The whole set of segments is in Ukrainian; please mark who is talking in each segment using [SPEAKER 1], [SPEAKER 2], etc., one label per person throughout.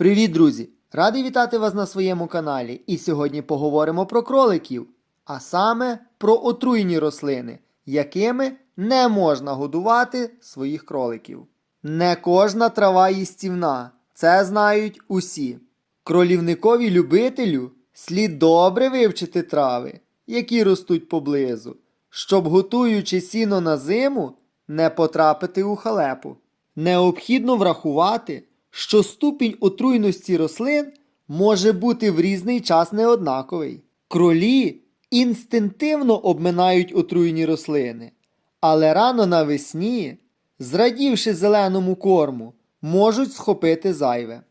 [SPEAKER 1] Привіт, друзі! Радий вітати вас на своєму каналі. І сьогодні поговоримо про кроликів, а саме про отруйні рослини, якими не можна годувати своїх кроликів. Не кожна трава їстівна, це знають усі. Кролівникові любителю слід добре вивчити трави, які ростуть поблизу, щоб, готуючи сіно на зиму, не потрапити у халепу. Необхідно врахувати, що ступінь отруйності рослин може бути в різний час неоднаковий. Кролі інстинктивно обминають отруйні рослини, але рано навесні, зрадівши зеленому корму, можуть схопити зайве.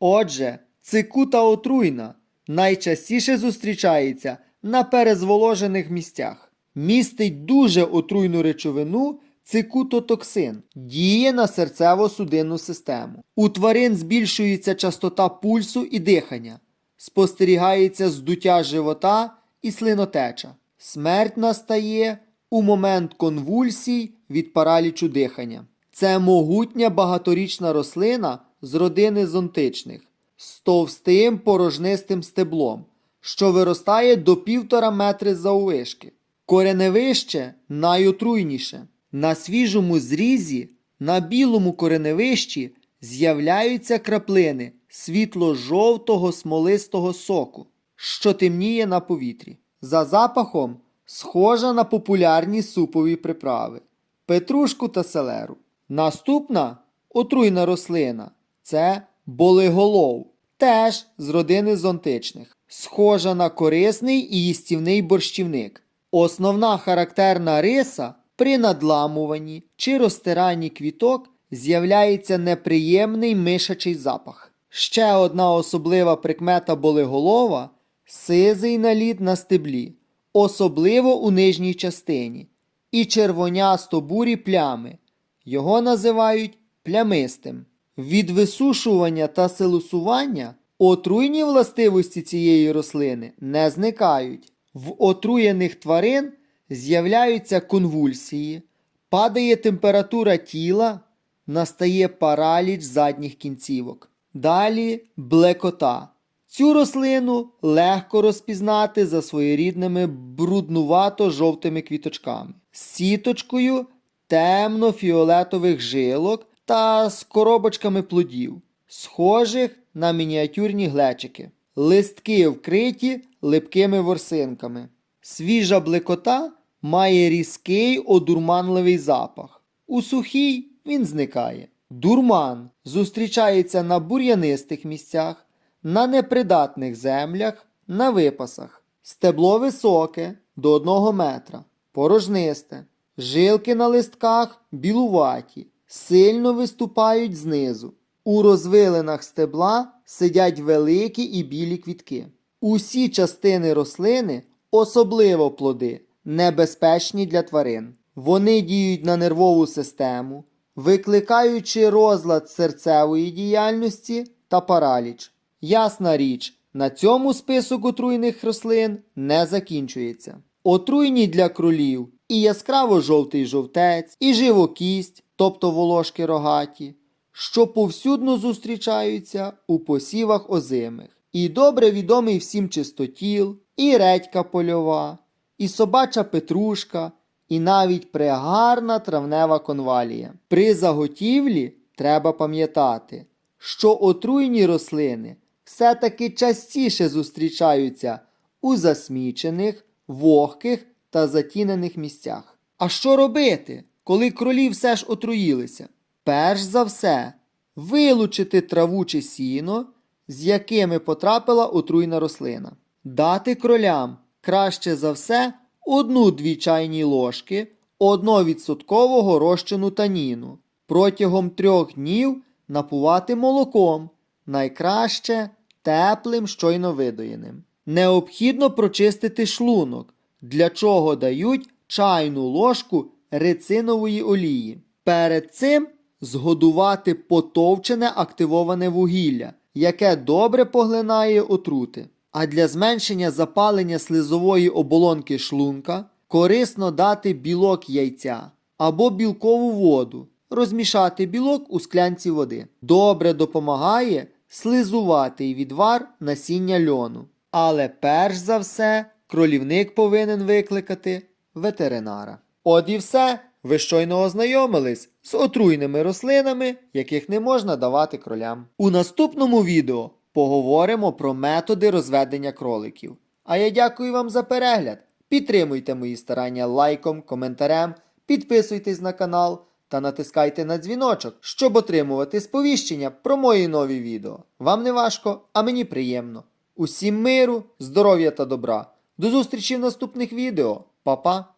[SPEAKER 1] Отже, цикута отруйна найчастіше зустрічається на перезволожених місцях. Містить дуже отруйну речовину цикутотоксин, діє на серцево-судинну систему. У тварин збільшується частота пульсу і дихання, спостерігається здуття живота і слинотеча. Смерть настає у момент конвульсій від паралічу дихання. Це могутня багаторічна рослина з родини зонтичних з товстим порожнистим стеблом, що виростає до півтора метри заввишки. Кореневище найотруйніше. На свіжому зрізі, на білому кореневищі з'являються краплини світло-жовтого смолистого соку, що темніє на повітрі. За запахом схожа на популярні супові приправи, петрушку та селеру. Наступна отруйна рослина це болиголов, теж з родини зонтичних, схожа на корисний і їстівний борщівник. Основна характерна риса при надламуванні чи розтиранні квіток з'являється неприємний мишачий запах. Ще одна особлива прикмета болиголова сизий наліт на стеблі, особливо у нижній частині, і червонясто бурі плями. Його називають плямистим. Від висушування та силосування отруйні властивості цієї рослини не зникають. В отруєних тварин з'являються конвульсії, падає температура тіла, настає параліч задніх кінцівок. Далі блекота. Цю рослину легко розпізнати за своєрідними бруднувато-жовтими квіточками, з сіточкою темно-фіолетових жилок та з коробочками плодів, схожих на мініатюрні глечики. Листки вкриті липкими ворсинками. Свіжа блекота має різкий одурманливий запах. У сухій він зникає. Дурман зустрічається на бур'янистих місцях, на непридатних землях, на випасах. Стебло високе до 1 метра, порожнисте. Жилки на листках білуваті, сильно виступають знизу. У розвилинах стебла сидять великі і білі квітки. Усі частини рослини, особливо плоди, небезпечні для тварин. Вони діють на нервову систему, викликаючи розлад серцевої діяльності та параліч. Ясна річ, на цьому список отруйних рослин не закінчується. Отруйні для кролів і яскраво-жовтий жовтець, і живокість, тобто волошки рогаті, що повсюдно зустрічаються у посівах озимих, і добре відомий всім чистотіл, і редька польова, і собача петрушка, і навіть прегарна травнева конвалія. При заготівлі треба пам'ятати, що отруйні рослини все-таки частіше зустрічаються у засмічених, вогких та затінених місцях. А що робити, коли кролі все ж отруїлися? Перш за все, вилучити траву чи сіно, з якими потрапила отруйна рослина. Дати кролям краще за все одну-дві чайні ложки 1% розчину таніну. Протягом трьох днів напувати молоком, найкраще теплим щойно видоєним. Необхідно прочистити шлунок, для чого дають чайну ложку рецинової олії. Перед цим згодувати потовчене активоване вугілля, яке добре поглинає отрути. А для зменшення запалення слизової оболонки шлунка корисно дати білок яйця або білкову воду, розмішати білок у склянці води. Добре допомагає слизуватий відвар насіння льону. Але перш за все, кролівник повинен викликати ветеринара. От і все. Ви щойно ознайомились з отруйними рослинами, яких не можна давати кролям. У наступному відео поговоримо про методи розведення кроликів. А я дякую вам за перегляд. Підтримуйте мої старання лайком, коментарем, підписуйтесь на канал та натискайте на дзвіночок, щоб отримувати сповіщення про мої нові відео. Вам не важко, а мені приємно. Усім миру, здоров'я та добра. До зустрічі в наступних відео. Па-па!